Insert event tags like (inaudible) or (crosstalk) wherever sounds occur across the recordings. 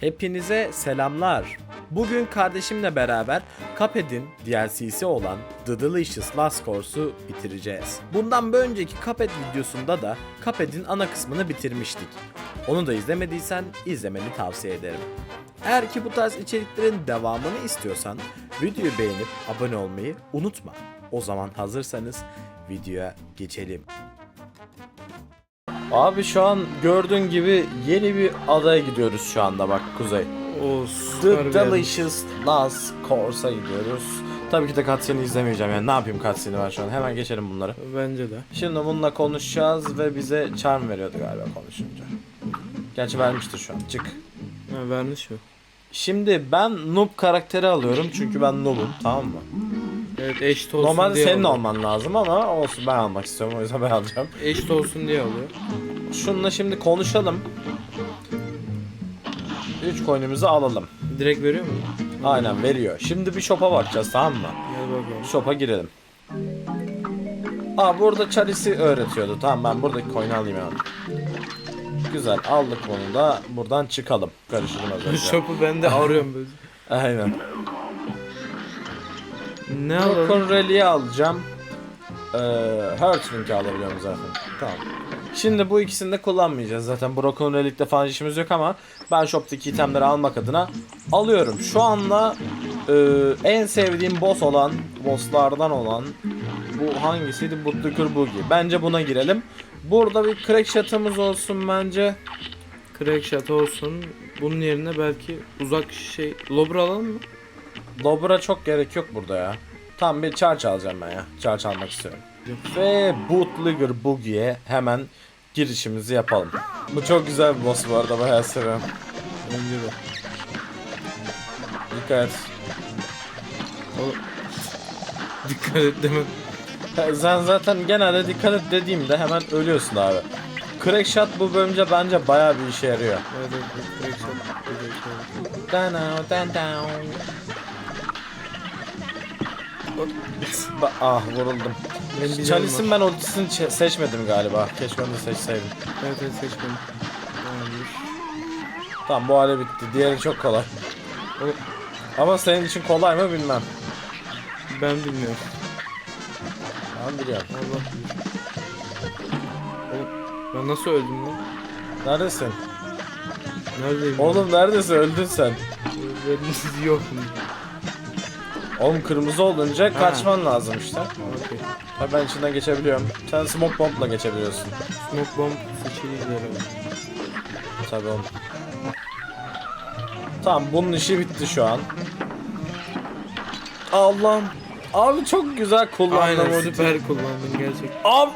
Hepinize selamlar. Bugün kardeşimle beraber Cuphead'in DLC'si olan The Delicious Last Course'u bitireceğiz. Bundan bir önceki Cuphead videosunda da Cuphead'in ana kısmını bitirmiştik. Onu da izlemediysen izlemeni tavsiye ederim. Eğer ki bu tarz içeriklerin devamını istiyorsan videoyu beğenip abone olmayı unutma. O zaman hazırsanız videoya geçelim. Abi şu an gördüğün gibi yeni bir adaya gidiyoruz şu anda bak Kuzey. O The. Delicious Last Course'a gidiyoruz. Tabii ki de cutscene'i izlemeyeceğim yani ne yapayım cutscene'i var şu an hemen geçelim bunları. Bence de. Şimdi bununla konuşacağız ve bize charm veriyordu galiba konuşunca. Gerçi vermiştir şu an çık. Ha, vermiş mi? Şimdi ben noob karakteri alıyorum çünkü ben noob'um tamam mı? Evet eşit olsun Normalde diye senin alıyor. olman lazım ama olsun ben almak istiyorum o yüzden ben alacağım. Eşit olsun diye alıyor. Şununla şimdi konuşalım. 3 coin'imizi alalım. Direkt veriyor mu? Aynen veriyor. Şimdi bir shop'a bakacağız tamam mı? Hadi bakalım. Shop'a girelim. Aa burada Charis'i öğretiyordu. Tamam ben buradaki coin'i alayım hemen. Güzel aldık bunu da buradan çıkalım. Karıştırdım az (laughs) önce. Shop'u ben de arıyorum böyle. (laughs) Aynen. Ne alalım? Broken Rally'i alacağım. Ee, Hurtwing'i alabiliyorum zaten. Tamam. Şimdi bu ikisini de kullanmayacağız zaten. Broken Relic'te falan işimiz yok ama ben shop'taki itemleri almak adına alıyorum. Şu anda e, en sevdiğim boss olan, bosslardan olan bu hangisiydi? Bootlicker Boogie. Bence buna girelim. Burada bir crack shot'ımız olsun bence. Crack shot olsun. Bunun yerine belki uzak şey... Lobber alalım mı? Lobber'a çok gerek yok burada ya. Tam bir charge alacağım ben ya. Charge almak istiyorum. Ve Bootligger Boogie'ye hemen girişimizi yapalım. Bu çok güzel bir boss bu arada bayağı seviyorum. Bence de. (laughs) Dikkat et. Dikkat et deme. Sen zaten genelde dikkat et dediğimde hemen ölüyorsun abi. Crack shot bu bölümce bence bayağı bir işe yarıyor. Evet evet. evet. Crack shot. Crack shot. Down, down, down. Ah vuruldum. Ben Chalice'in ben ultisini seçmedim galiba. Keşke onu da seçseydim. Evet evet seçmedim. Tamam bu hale bitti. Diğeri çok kolay. Ama senin için kolay mı bilmem. Ben bilmiyorum. Ben biliyorum. Allah ben nasıl öldüm lan? Neredesin? Neredeyim? ben? Oğlum neredesin? Öldün sen. Ben yok mu? Oğlum kırmızı olunca kaçman lazım işte. Okey. Ha, ben içinden geçebiliyorum. Sen smoke bomb'la geçebiliyorsun. Smoke bomb herhalde. Tabii oğlum. Tamam bunun işi bitti şu an. Allah'ım. Abi çok güzel kullandım. Aynen ultiyi. süper kullandın gerçekten. Abi.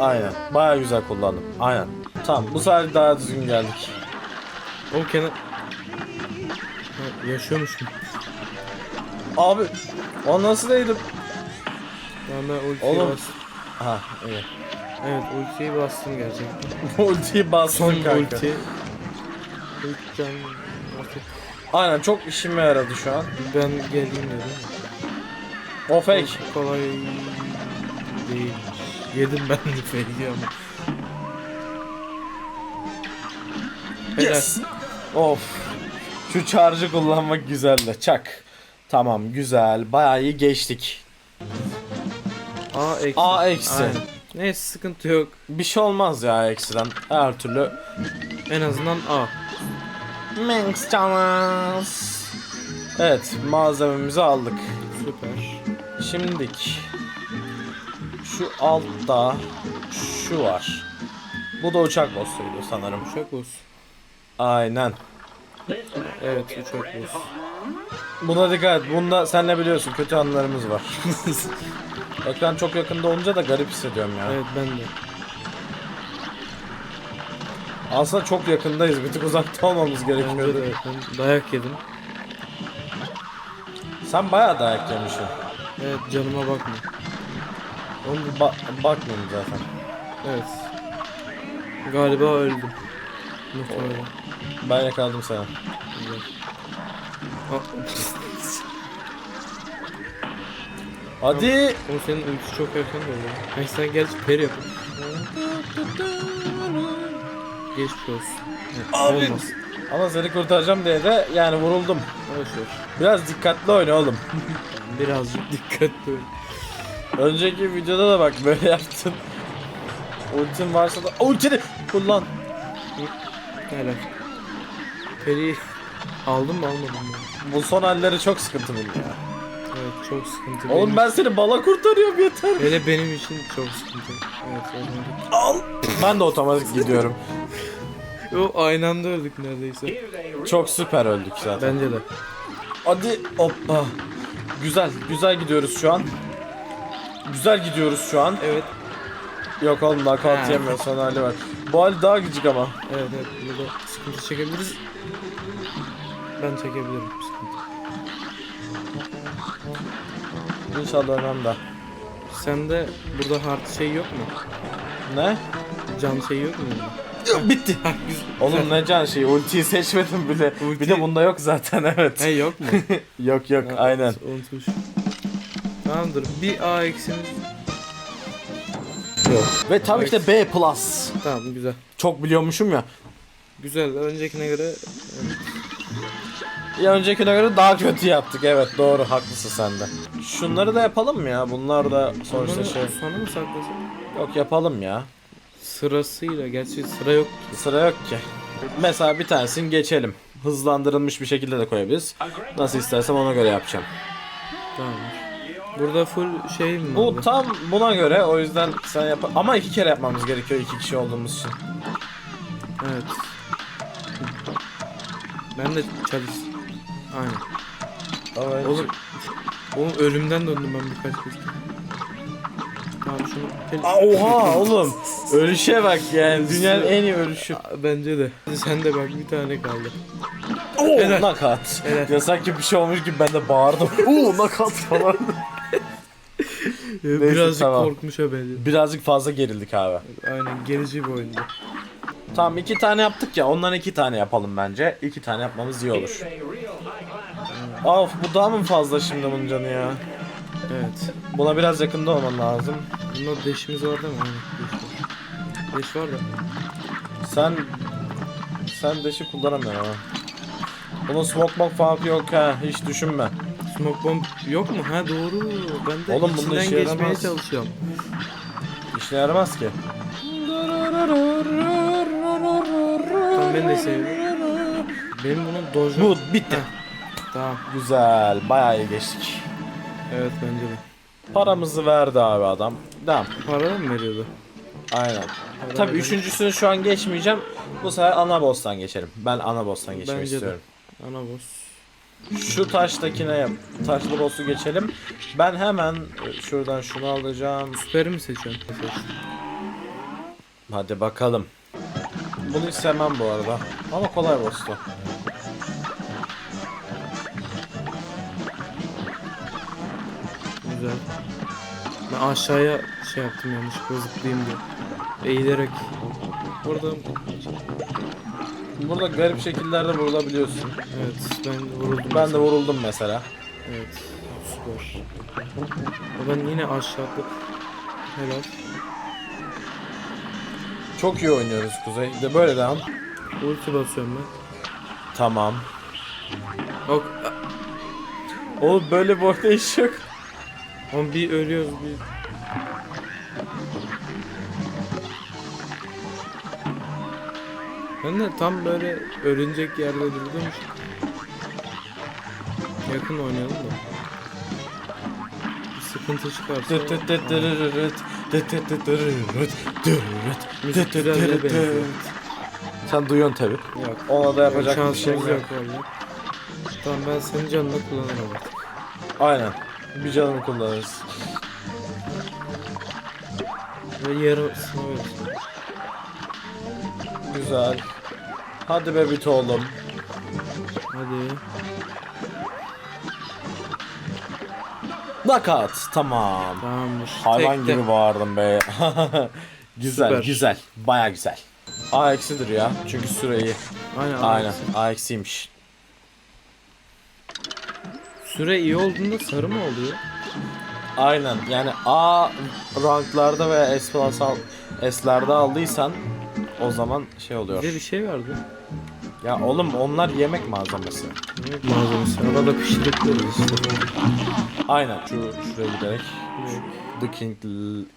Aynen. Baya güzel kullandım. Aynen. Tamam bu sefer daha düzgün geldik. O kenar... Ha, yaşıyormuşum. Abi. O nasıl değdi? Ben ben ultiyi Oğlum. bastım. Ha iyi. Evet ultiyi bastım gerçekten. (laughs) Ultiyi bastın Son kanka. ulti. İlk can... Artık Aynen çok işime yaradı şu an. ben geleyim dedim. O fake. Çok kolay değil. Yedim ben de fake'i ama. Helal. Yes. Of. Şu charge'ı kullanmak güzeldi. Çak. Tamam güzel. Bayağı iyi geçtik. A eksi. A eksi. Aynen. Neyse sıkıntı yok. Bir şey olmaz ya eksiden. Her türlü. En azından A. Manx Thomas. Evet malzememizi aldık. Süper. Şimdik. Şu altta şu var. Bu da uçak boss'uydu sanırım. Uçak olsun. Aynen. Evet uçak olsun. Buna dikkat et. Bunda sen ne biliyorsun kötü anılarımız var. (laughs) Ekran çok yakında olunca da garip hissediyorum ya. Evet ben de. Aslında çok yakındayız. Bir tık uzakta olmamız gerekiyordu. de ben dayak yedim. Sen bayağı dayak yemişsin. Evet canıma bakma. Onu bir ba- bakmayayım zaten. Evet. Galiba öldüm. Muhtemelen. Ben yakaladım seni. Hadi. o senin ultisi çok erken geldi. Neyse sen gerçi peri yap. Geçmiş olsun. Abi. Olmaz. Ama seni kurtaracağım diye de yani vuruldum. Boş ver. Biraz dikkatli oyna oğlum. Birazcık dikkatli ol. Önceki videoda da bak böyle yaptın. Ultin varsa da ultini kullan. Helal. Peri aldım mı almadım mı? Bu son halleri çok sıkıntılı ya. Evet çok sıkıntı. Oğlum Benim- ben seni bala kurtarıyorum yeter. Hele benim için çok sıkıntı. Evet otomatik. Al. Ben de otomatik gidiyorum. O aynı anda öldük neredeyse. Çok süper öldük zaten. Bence de. Hadi hoppa. Güzel, güzel gidiyoruz şu an. Güzel gidiyoruz şu an. Evet. Yok oğlum knockout Ha. yemiyorsan hali var. Bu hal daha gıcık ama. Evet evet burada sıkıntı çekebiliriz. Ben çekebilirim sıkıntı. İnşallah de. Sende burada hard şey yok mu? Ne? Can şey yok mu? bunda? Bitti. Oğlum ne can şey ultiyi seçmedim bile. Bir Ulti- de bunda yok zaten (laughs) evet. He yok mu? (laughs) Yok yok Ha, aynen. Unutmuş. Tamamdır. Bir A eksimiz yok. Ve tabii ki de B plus. Tamam güzel. Çok biliyormuşum ya. Güzel. Öncekine göre Ya öncekine göre daha kötü yaptık evet doğru haklısın sen de. Şunları da yapalım mı ya? Bunlar da sonuçta Onları şey. Sonra mı saklasın? Yok yapalım ya. Sırasıyla. Gerçi sıra yok ki. Sıra yok ki. Mesela bir tanesini geçelim. Hızlandırılmış bir şekilde de koyabiliriz. Nasıl istersem ona göre yapacağım. Tamamdır. Burada full şey mi Bu vardı? tam buna göre o yüzden sen yap ama iki kere yapmamız gerekiyor iki kişi olduğumuz için. Evet. Ben de çalış. Aynen. Evet. Oğlum, oğlum ölümden döndüm ben birkaç kez. Tamam şunu... Aa, oha oğlum. Ölüşe bak yani dünyanın en iyi ölüşü. Bence de. Sen de bak bir tane kaldı. Oo Helal. nakat. Helal. Ya sanki bir şey olmuş gibi ben de bağırdım. (laughs) Oo nakat falan. (laughs) Birazcık tamam. korkmuşa benziyor. Birazcık fazla gerildik abi. Aynen gerici bir oyundu. Tamam iki tane yaptık ya ondan iki tane yapalım bence. İki tane yapmamız iyi olur. Of bu daha mı fazla şimdi bunun canı ya? Evet. Buna biraz yakında olman lazım. Bunda deşimiz var değil mi? Deş var. Deş var da. Sen sen deşi kullanamıyorsun ama. Bunun smoke bomb falan yok ha hiç düşünme. Smoke bomb yok mu? Ha doğru. Ben de Oğlum içinden geçmeye yaramaz. çalışıyorum. İşine yaramaz ki. Tamam ben de seviyorum. Benim bunun dojo... Bu bitti. Tamam. Güzel bayağı iyi geçtik. Evet bence de. Paramızı verdi abi adam. Devam. Para mı veriyordu? Aynen. Para Tabii veriyor. üçüncüsünü şu an geçmeyeceğim. Bu sefer ana boss'tan geçerim. Ben ana boss'tan geçmek Bence de. istiyorum. Ana boss. Şu taştakine yap. Taşlı boss'u geçelim. Ben hemen e, şuradan şunu alacağım. Süperi mi seçiyorsun? Seç. Hadi bakalım. Bunu hiç sevmem bu arada. Ama kolay boss'tu. Güzel. Ben aşağıya şey yaptım yanlışlıkla zıplayayım diye. Eğilerek. Burada Burada garip şekillerde vurulabiliyorsun. evet ben vuruldum. Ben de mesela. vuruldum mesela. Evet. Süper. Ya Ben yine aşağıda. Helal. Çok iyi oynuyoruz Kuzey. De böyle devam. Ulti basıyorum ben. Tamam. Ok. Oğlum böyle bir oynayış yok. Ama bir ölüyoruz bir. Ben de tam böyle ölünecek yerde durdum. Yakın oynayalım da. Bir sıkıntı çıkarsa. Benziyor. Sen duyuyorsun tabi. Yok. Ona da yapacak bir Şansımız şey yok. yok valla. Tamam ben senin canını kullanırım artık. Aynen. Bir canını kullanırız. Ve yarısını verirsin. Güzel. Hadi be bit oğlum. Hadi. Knockout. Tamam. Tamamdır. Hayvan Tekte. gibi bağırdım be. (laughs) güzel, Süper. güzel. Baya güzel. A eksidir ya. Çünkü süreyi. Aynen. Aynen. A eksiymiş. Süre iyi olduğunda sarı mı oluyor? Aynen. Yani A ranklarda veya S plus al, S'lerde aldıysan o zaman şey oluyor. Bir de bir şey vardı. Ya oğlum onlar yemek malzemesi. Malzemesi. Arada pişirikleriz işte. Aynen şu şuraya giderek. The King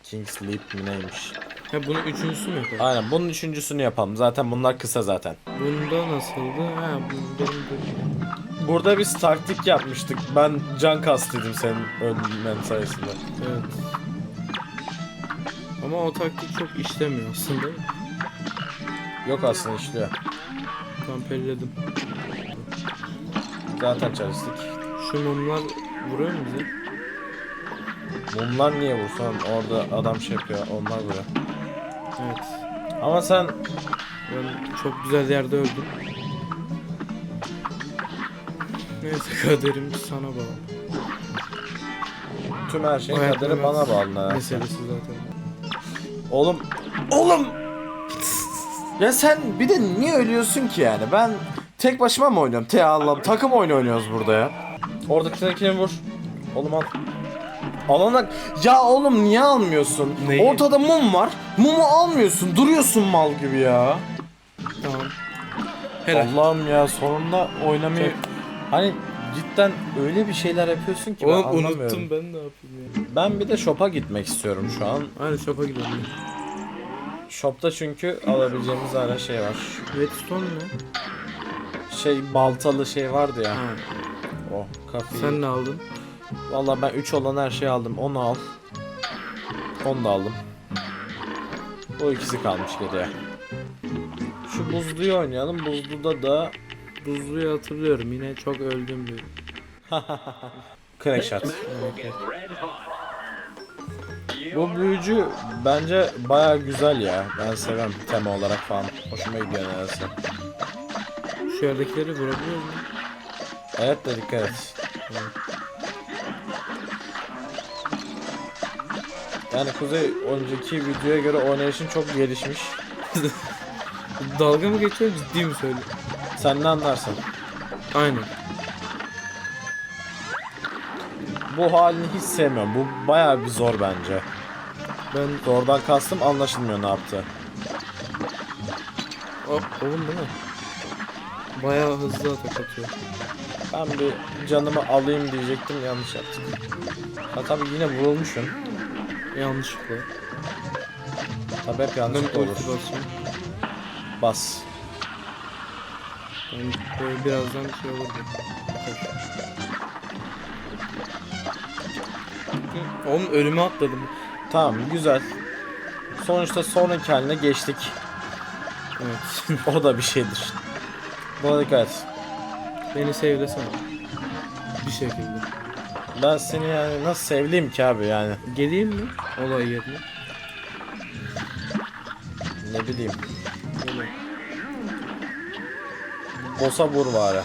King Sleep mi neymiş? Ha bunun üçüncüsü mü yapalım? Aynen bunun üçüncüsünü yapalım. Zaten bunlar kısa zaten. Bunda nasıldı? Ha bu benim de... Burada biz taktik yapmıştık. Ben can kastıydım senin ölmen sayesinde. Evet. Ama o taktik çok işlemiyor aslında. Yok aslında işliyor. Tam pelledim. Zaten çalıştık. Şu mumlar vuruyor mu bize? Mumlar niye vursun? Orada adam şey yapıyor. Onlar vuruyor. Evet. Ama sen Ben çok güzel yerde öldüm. Neyse kaderim sana bağlı. tüm her şeyin Hayat kaderi bana bağlı. nedense. Meselesi zaten. Oğlum. Oğlum. Ya sen bir de niye ölüyorsun ki yani? Ben tek başıma mı oynuyorum? Te Allah'ım takım oyunu oynuyoruz burada ya. Oradakini vur. Oğlum al. Alana... Ya oğlum niye almıyorsun? Neyi? Ortada mum var. Mumu almıyorsun. Duruyorsun mal gibi ya. Tamam. Helal. Allah'ım ya sonunda oynamayı... Hani cidden öyle bir şeyler yapıyorsun ki ben Oğlum anlamıyorum. unuttum ben ne yapayım ya. Ben bir de shop'a gitmek istiyorum şu an. Hadi shop'a gidelim. Shop'ta çünkü alabileceğimiz hala şey var. Redstone ne? Şey baltalı şey vardı ya. Ha, Oh kafayı. sen ne aldın? Vallahi ben 3 olan her şeyi aldım. Onu al. Onu da aldım. O ikisi kalmış geriye. Şu buzluyu oynayalım. Buzluda da Buzluyu hatırlıyorum yine çok öldüm bir. (laughs) crash shot. Bu büyücü bence baya güzel ya. Ben seviyorum tema olarak falan. Hoşuma gidiyor nedense. Şu yerdekileri vurabiliyor mu? Evet de dikkat et. Yani Kuzey önceki videoya göre oynayışın çok gelişmiş. (laughs) Dalga mı geçiyor ciddi mi söylüyorsun? Sen ne anlarsın? Aynen. Bu halini hiç sevmiyorum. Bu bayağı bir zor bence. Ben Zordan kastım anlaşılmıyor ne yaptı. Hop oğlum bu ne? Bayağı hızlı atak atıyor. Ben bir canımı alayım diyecektim yanlış yaptım. Ha tabi yine vurulmuşum. Yanlışlıkla. Tabi hep yanlışlıkla olur. basıyorum. Bas. Ben böyle birazdan şey olurdu. Oğlum ölüme atladım. Tamam güzel. Sonuçta sonraki haline geçtik. Evet. (laughs) O da bir şeydir. Buna dikkat et. Beni sevlesene. Bir şekilde. Ben seni yani nasıl sevleyeyim ki abi yani. Geleyim mi? Olay yerine. Ne bileyim. Öyle. Boss'a vur bari.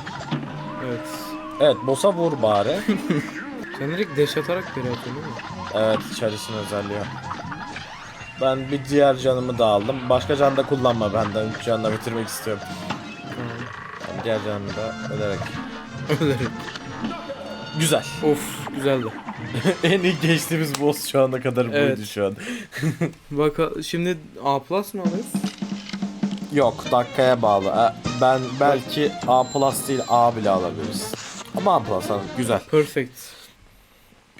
Evet. Evet boss'a vur bari. (laughs) Sen direkt deş atarak geri atıyorsun değil mi? evet içerisinin özelliği. o. Ben bir diğer canımı da aldım. Başka can da kullanma benden. Canla bitirmek istiyorum. Diğer canımı da ölerek. Ölerim. Güzel. Of güzeldi. (laughs) en iyi geçtiğimiz boss şu ana kadar buydu Evet. şu an. (laughs) Bak şimdi A plus mı alıyoruz? Yok dakikaya bağlı. E, Ben belki A plus değil A bile alabiliriz. Ama A plus alalım. Güzel. Perfect.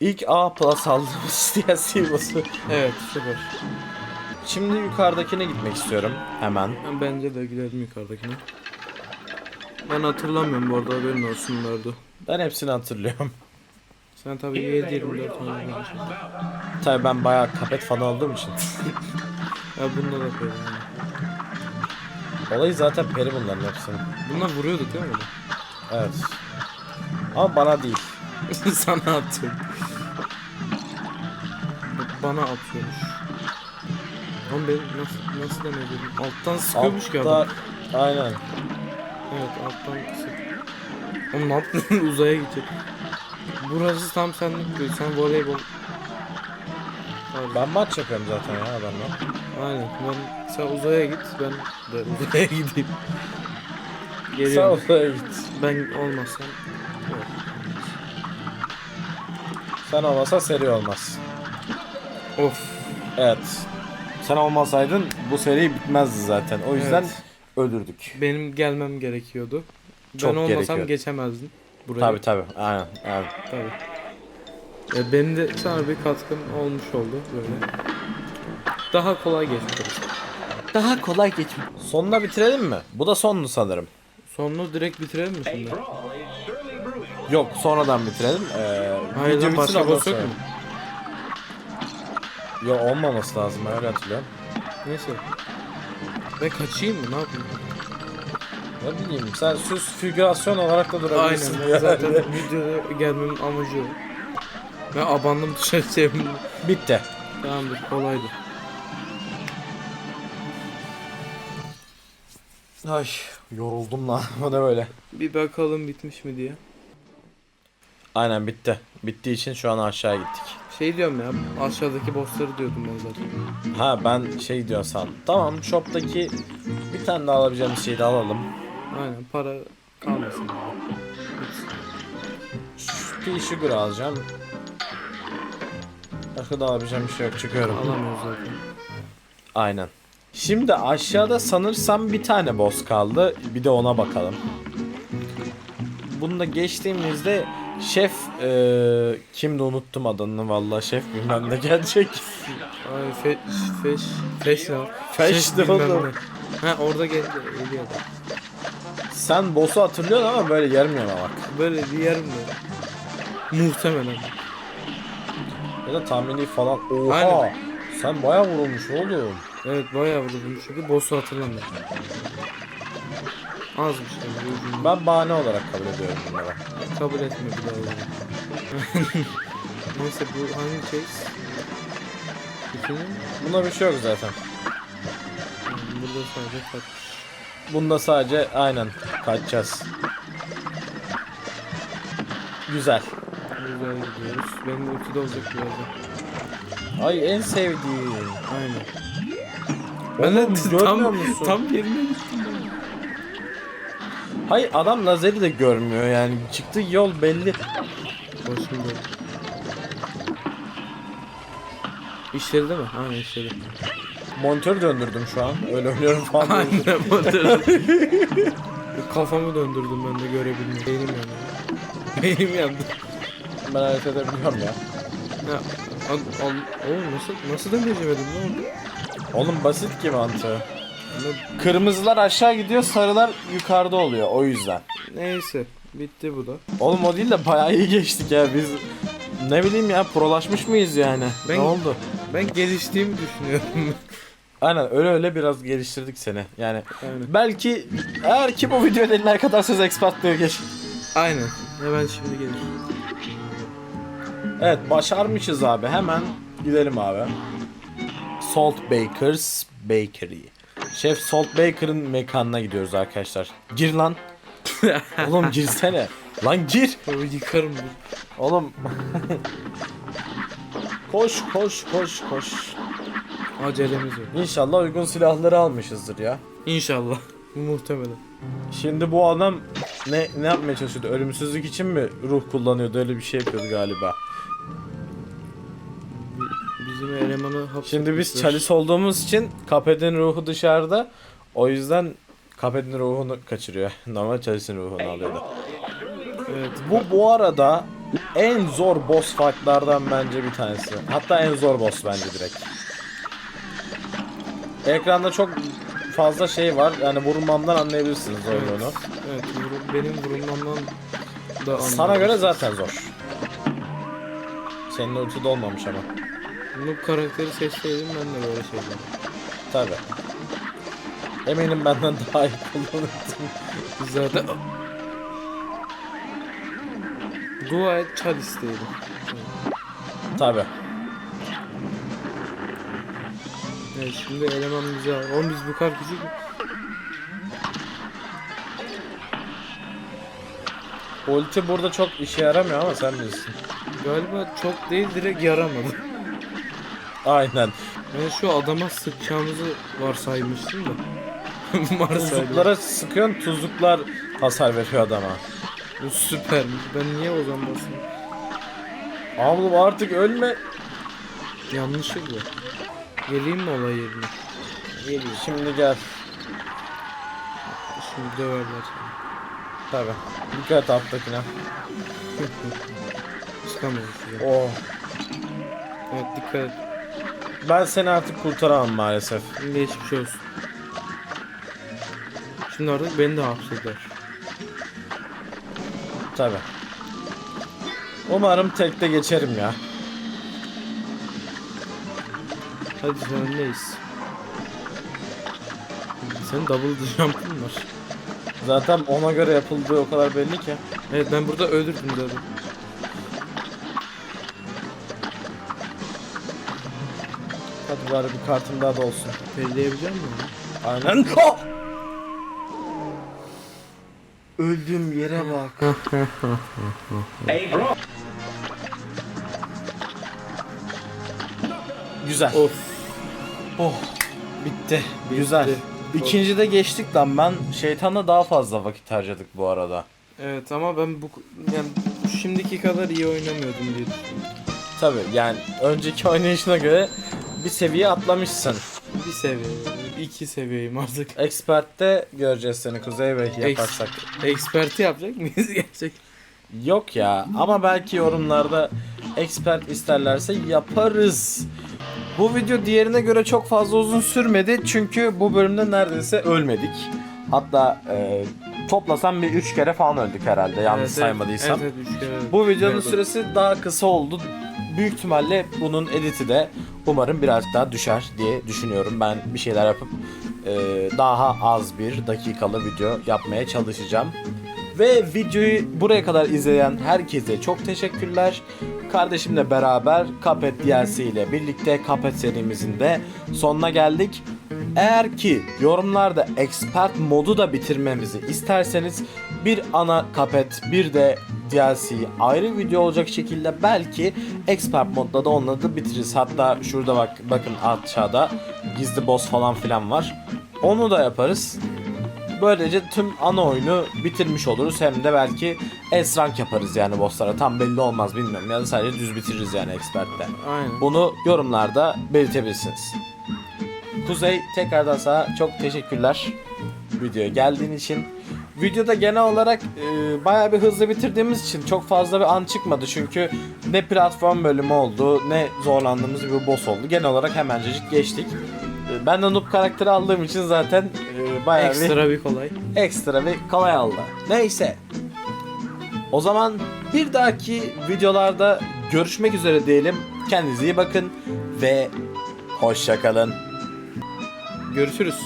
İlk A plus aldığımız (laughs) DLC boss'u. Evet süper. Şimdi yukarıdakine gitmek istiyorum. Hemen. Ben bence de gidelim yukarıdakine. Ben hatırlamıyorum bu arada haberin olsun nerede. Ben hepsini hatırlıyorum. Sen tabii 7-24 tane var. Tabii ben bayağı kapet falan olduğum için. (laughs) Ya bunda da böyle yani. Olayı zaten peri bunların hepsinin. Bunlar vuruyorduk değil mi? Evet. Ama bana değil. (laughs) Sana atıyorum. Bak Bana atıyormuş. Oğlum ben nasıl, nasıl demedim? Alttan sıkıyormuş ki adam. Altta- Aynen. Evet alttan. Oğlum ne yaptın (laughs) uzaya gidecek. Burası tam senlik değil. Sen voleybol. Pardon. Ben maç yapıyorum zaten ya adamla. Aynen. Ben, sen uzaya git. Ben de (laughs) uzaya gideyim. Sen Geliyorum. oraya git. Ben olmazsam. Yok. Sen olmasa seri olmaz. Of. Evet. Sen olmasaydın bu seri bitmezdi zaten. O yüzden Evet. Ölürdük. Benim gelmem gerekiyordu. Çok ben olmasam gerekiyor. geçemezdim buraya. Tabi tabi aynen, aynen. Tabii. E, benim de sana bir katkım olmuş oldu böyle. Daha kolay geçti. Daha kolay geçmiş. Sonuna bitirelim mi? Bu da sonlu sanırım. Sonunu direkt bitirelim mi şimdi? Yok sonradan bitirelim. Ee, Hayır lan başka ondan boss yok sonra. mu? Yok olmaması lazım öyle hatırlıyorum. Neyse. Ben kaçayım mı? Ne yapayım? Ne bileyim sen süs figürasyon olarak da durabilirsin. Aynen. (laughs) Zaten videoda gelmemin amacı o. Ben abandım dışarı çevirdim. Bitti. Tamamdır kolaydı. Ay yoruldum lan. (laughs) O ne böyle? Bir bakalım bitmiş mi diye. Aynen bitti. Bittiği için şu an aşağı gittik. Şey diyorum ya aşağıdaki bossları diyordum ben zaten. Ha ben şey diyorsan. san. Tamam shop'taki bir tane daha alabileceğimiz şeyi de alalım. Aynen para kalmasın. Bir sugar alacağım. Başka da alabileceğim bir şey yok. Çıkıyorum. Alamıyoruz zaten. Aynen. Şimdi aşağıda sanırsam bir tane boss kaldı. Bir de ona bakalım. Bunu da geçtiğimizde şef eee kimdi unuttum adını vallahi şef bilmem ne gelecek. Ay fe, feş, feş ne? Feş bilmem oğlum. ne. Ha orada geldi. Geliyor. Sen boss'u hatırlıyorsun ama böyle yarım yamalak. Böyle bir yer mi? Muhtemelen. Ya da tahmini falan. Oha. Aynen. Sen bayağı vurulmuş oğlum. Evet bayağı vurdum çünkü boss'u hatırlamıyorum. Az bir şey. ucundan. Ben bahane olarak kabul ediyorum bunları. kabul etme bir daha o zaman. (laughs) Neyse bu hangi chase? İkinin mi? Bunda bir şey yok zaten. Burada sadece kaç. Bunda sadece aynen kaçacağız. Güzel. Güzel gidiyoruz. Benim ulti de olacak birazdan. Ay en sevdiğim. Aynen. Oğlum, Ben de tam, musun? tam yerine. Hayır adam lazeri de görmüyor yani. Çıktığı yol belli. İşleri değil mi? Aynen işleri. Monitörü döndürdüm şu an. Öyle oynuyorum falan. Aynen motor. (laughs) Kafamı döndürdüm ben de görebilmiyorum. Beynim yandı. Beynim yandı. ben hareket edebiliyorum ya. Ya, al, al, oğlum nasıl, nasıl döndüremedim ne oldu? Oğlum basit ki mantığı. Kırmızılar aşağı gidiyor, sarılar yukarıda oluyor o yüzden. Neyse, bitti bu da. Oğlum o değil de bayağı iyi geçtik ya biz. Ne bileyim ya prolaşmış mıyız yani? Ben- Ne oldu? Ben geliştiğimi düşünüyorum. (laughs) Aynen öyle öyle biraz geliştirdik seni. Yani Aynen. belki eğer ki bu videoya eline kadar söz expertliği geç. Aynen. Hemen şimdi gelir. Evet başarmışız abi. Hemen gidelim abi. Salt Bakers Bakery. Şef Salt Baker'ın mekanına gidiyoruz arkadaşlar. Gir lan. (laughs) Oğlum girsene. Lan gir. O yıkarım bu. Oğlum. koş koş koş koş. Acelemiz yok. İnşallah uygun silahları almışızdır ya. İnşallah. Muhtemelen. Şimdi bu adam ne ne yapmaya çalışıyordu? Ölümsüzlük için mi ruh kullanıyordu? Öyle bir şey yapıyordu galiba. Bi- Bizim elemanı hapsetmişler. Şimdi biz çalis olduğumuz için Kaped'in ruhu dışarıda. O yüzden Kaped'in ruhunu kaçırıyor. (laughs) Normal çalisin ruhunu alıyordu. Evet. Bu bu arada en zor boss fight'lardan bence bir tanesi. Hatta en zor boss bence direkt. Ekranda çok fazla şey var. Yani vurmamdan anlayabilirsiniz zorluğunu. Evet. vuru- benim vurulmamdan da Sana anladım. göre zaten zor. Senin ulti de olmamış ama. Noob karakteri seçseydim ben de böyle şeyler. Tabi. Eminim benden daha iyi kullanırdın. Zaten... Dua et Chalice'deydim. Tabi. Evet şimdi eleman bize al. Oğlum biz bu kadar küçük? Ulti burada çok işe yaramıyor ama sen bilirsin. Galiba çok değil direkt yaramadı. Aynen. Ben şu adama sıkacağımızı varsaymıştım da. (laughs) varsaydım. Tuzluklara sıkıyorsun tuzluklar hasar veriyor adama. Bu süpermiş. Ben niye o zaman basayım? Ablam artık ölme. Yanlışlıkla. Geleyim mi olay yerine? Şimdi gel. Şimdi döverler seni. Tabi. Dikkat alttakine. (laughs) Çıkamıyoruz şuradan. Oh. Evet dikkat et. Ben seni artık kurtaramam maalesef. Geçmiş olsun. Şimdi artık beni de hapseder. Tabi. Umarım tekte geçerim ya. Hadi sen öndeyiz. Senin double jump'ın var. Zaten ona göre yapıldığı o kadar belli ki. Evet ben burada öldürdüm zaten. Bari bir kartım daha da olsun. Belleyebilecek misin? Aynen. Oh! Öldüğüm yere bak. Güzel. Of. Oh. Bitti. Güzel. Bitti. İkincide geçtik lan ben şeytanla daha fazla vakit harcadık bu arada. Evet ama ben bu yani şimdiki kadar iyi oynamıyordum diye düşünüyorum. Tabi yani önceki oynayışına göre bir seviye atlamışsın. Bir seviye, iki seviyeyim artık. Expert'te göreceğiz seni Kuzey Bey yaparsak. Eksperti yapacak mıyız (laughs) gerçek? Yok ya ama belki yorumlarda expert isterlerse yaparız. Bu video diğerine göre çok fazla uzun sürmedi çünkü bu bölümde neredeyse ölmedik. Hatta e, toplasam bir 3 kere falan öldük herhalde yanlış Evet, saymadıysam. Evet, evet, kere. Bu videonun Evet. süresi daha kısa oldu. Büyük ihtimalle bunun editi de umarım birazcık daha düşer diye düşünüyorum. Ben bir şeyler yapıp e, daha az bir dakikalı video yapmaya çalışacağım. Ve videoyu buraya kadar izleyen herkese çok teşekkürler. Kardeşimle beraber Cuphead DLC ile birlikte Cuphead serimizin de sonuna geldik. Eğer ki yorumlarda expert modu da bitirmemizi isterseniz bir ana Cuphead bir de DLC ayrı video olacak şekilde belki expert modda da onları da bitiririz. Hatta şurada bak bakın aşağıda gizli boss falan filan var. Onu da yaparız. Böylece tüm ana oyunu bitirmiş oluruz. Hem de belki S-rank yaparız yani bosslara. Tam belli olmaz bilmiyorum. Ya da sadece düz bitiririz yani expert'te. Aynen. Bunu yorumlarda belirtebilirsiniz. Kuzey tekrardan sana çok teşekkürler videoya geldiğin için. Videoda genel olarak e, bayağı bir hızlı bitirdiğimiz için çok fazla bir an çıkmadı. Çünkü ne platform bölümü oldu ne zorlandığımız bir boss oldu. Genel olarak hemencecik geçtik. E, ben de noob karakteri aldığım için zaten e, bayağı bir Ekstra bir kolay. ekstra bir kolay aldı. Neyse. O zaman bir dahaki videolarda görüşmek üzere diyelim. Kendinize iyi bakın ve hoşça kalın. Görüşürüz.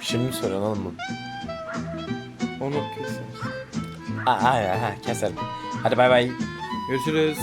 Şimdi mi soruyorsun oğlum bunu? Onu keseriz. Aa, aynen ha, keselim. Hadi bay bay. Görüşürüz.